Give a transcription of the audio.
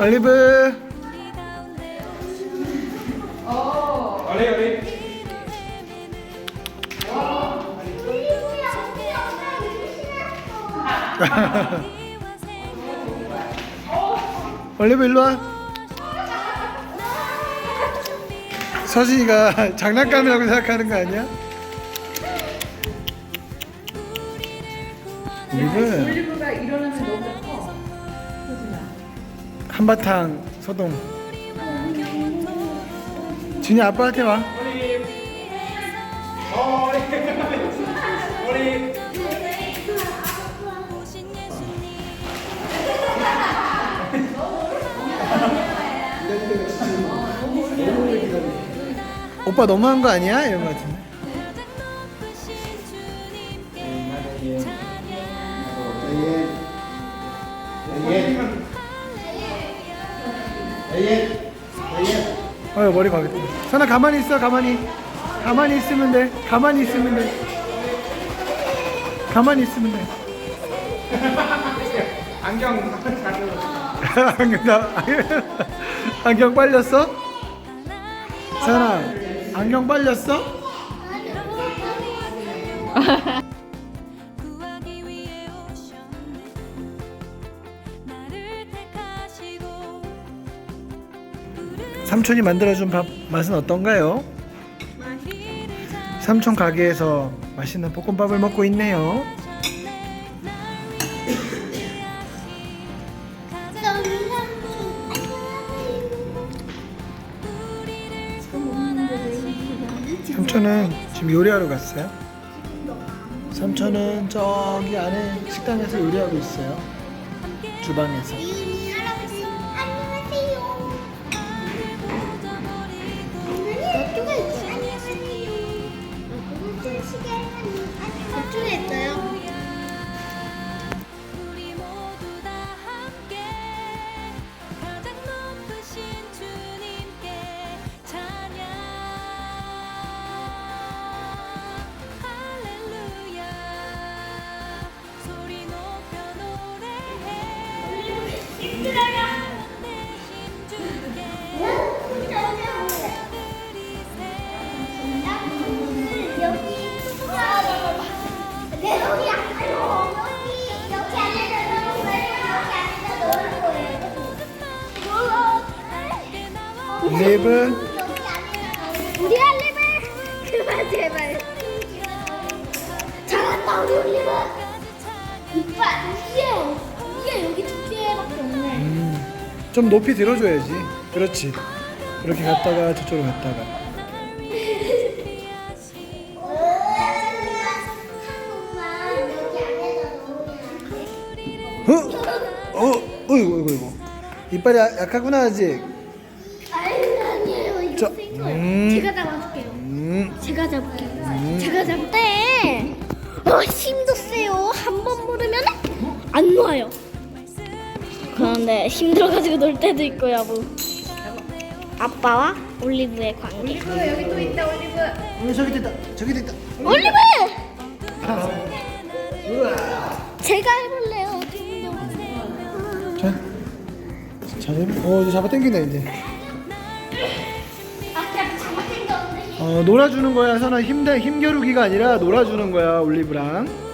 올리브 어리 어리. 올리브 일로 와 서진이가 장난감이라고 생각하는 거 아니야? 올리브 올리브가 일어나면 너무 커. 소진아. 한바탕 소동 진이 아빠한테 와 오빠 너무한 거 아니야? 이런 거 같은데 어휴 머리 가겠다. 선아 가만히 있어 가만히. 가만히 있으면 돼. 가만히 있으면 돼. 가만히 있으면 돼. 안경 잘 안경 나 안경 빨렸어? 선아 안경 빨렸어? 삼촌이 만들어준 밥 맛은 어떤가요? 삼촌 가게에서 맛있는 볶음밥을 먹고 있네요. 삼촌은 지금 요리하러 갔어요? 삼촌은 저기 안에 식당에서 요리하고 있어요. 주방에서 저 여기 안에서 우리 알리브 그만 제발. 잘한다 우리 올리브 이빨 이게 이게 여기 두 개밖에 없네. 음, 좀 높이 들어줘야지. 그렇지. 이렇게 갔다가 저쪽으로 갔다가. 어? 어? 어이구 어이구 어이구. 이빨이 야- 약하구나 아직 음. 제가 잡아줄게요. 음, 제가 잡을게요. 제가 잡대. 어, 힘도 세요. 한 번 물으면 안 놓아요. 그런데 힘들어가지고 놀 때도 있고요. 뭐. 아빠와 올리브의 관계. 올리브 여기 또 있다 올리브. 어, 저기 있다 저기 있다 올리브! 제가 해볼래요. 자, 자, 어 이제 잡아 당긴다 이제 어 놀아주는 거야 선아. 힘 힘겨루기가 아니라 놀아주는 거야 올리브랑